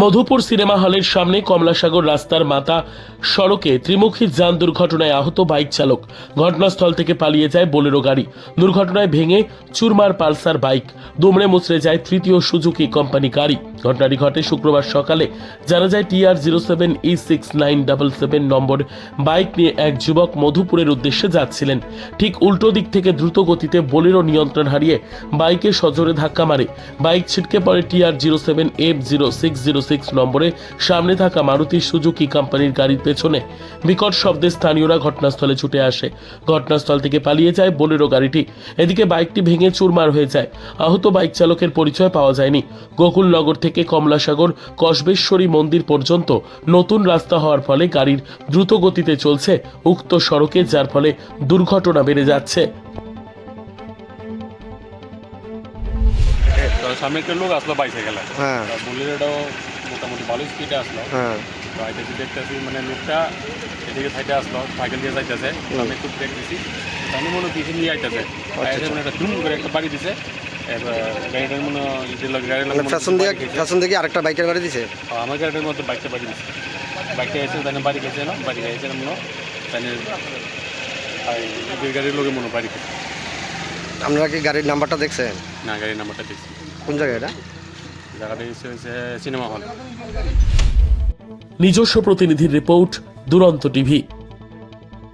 Madhupur cinema হলের সামনে কমলাসাগর রাস্তার মাথা সড়কে ত্রিমুখী যান দুর্ঘটনায় আহত বাইক চালক। ঘটনাস্থল থেকে পালিয়ে যায় বোলেরো গাড়ি। দুর্ঘটনায় ভেঙে চুরমার পালসার বাইক। দুমড়ে মুচড়ে যায় তৃতীয় সুজুকি কোম্পানি গাড়ি। ঘটনাটি ঘটে শুক্রবার সকালে। জানা যায় TR zero seven E six nine double seven নম্বর। বাইক নিয়ে এক যুবক মধুপুরের উদ্দেশ্যে যাচ্ছিলেন। ঠিক উল্টো দিক থেকে দ্রুত গতিতে বোলেরো নিয়ন্ত্রণ হারিয়ে বাইকে সজোরে ধাক্কা মারে। বাইক ছিটকে পড়ে TR zero seven F zero six zero six নম্বরে সামনে থাকা মারুতি সুজুকি কোম্পানির গাড়ির পেছনে বিকট শব্দে স্থানীয়রা ঘটনাস্থলে ছুটে আসে। ঘটনাস্থল থেকে পালিয়ে যায় বোলেরো গাড়িটি। এদিকে বাইকটি ভেঙে চুরমার হয়ে যায়। আহত বাইক চালকের পরিচয় পাওয়া যায়নি। গোকুলনগর থেকে কমলাসাগর, কসবেশ্বরী মন্দির পর্যন্ত নতুন রাস্তা হওয়ার ফলে গাড়ির দ্রুত গতিতে চলছে উক্ত সড়কে, যার ফলে দুর্ঘটনা বেড়ে যাচ্ছে। সামনে একটা লোক আসলো বাইসাইকেলে হ্যাঁ। মোটামুটি ভালো স্পিডে আসলো। হ্যাঁ। তো আইতেছি দেখতেছি মানে লোকটা এদিকে সাইডে আসলো সাইকেল দিয়ে যাইতেছে। আমি একটু ব্রেক দিছি। আমি মনে পিছিয়ে নিয়ে আইতেছে। আইসে মানে একটা ধুম করে একটা বাড়ি দিছে। গাড়িটার মনে মানে ফ্যাশন দিয়ে বাড়ি খেয়েছে। ফ্যাশন দিয়ে আরেকটা বাইকের গাড়ি দিছে? আমার গাড়িটার মধ্যে বাইকটা বাড়ি দিছে। বাইকটা এসে বাড়ি গেছে না? বাড়ি গেছে মনে গাড়ির লোকে মনে বাড়ি আপনারা কি গাড়ির নাম্বারটা দেখছেন? না গাড়ির নাম্বারটা দেখছি। কোন জায়গায় এটা? জায়গাটা হচ্ছে সিনেমা হল। নিজস্ব প্রতিনিধির রিপোর্ট দুরন্ত টিভি।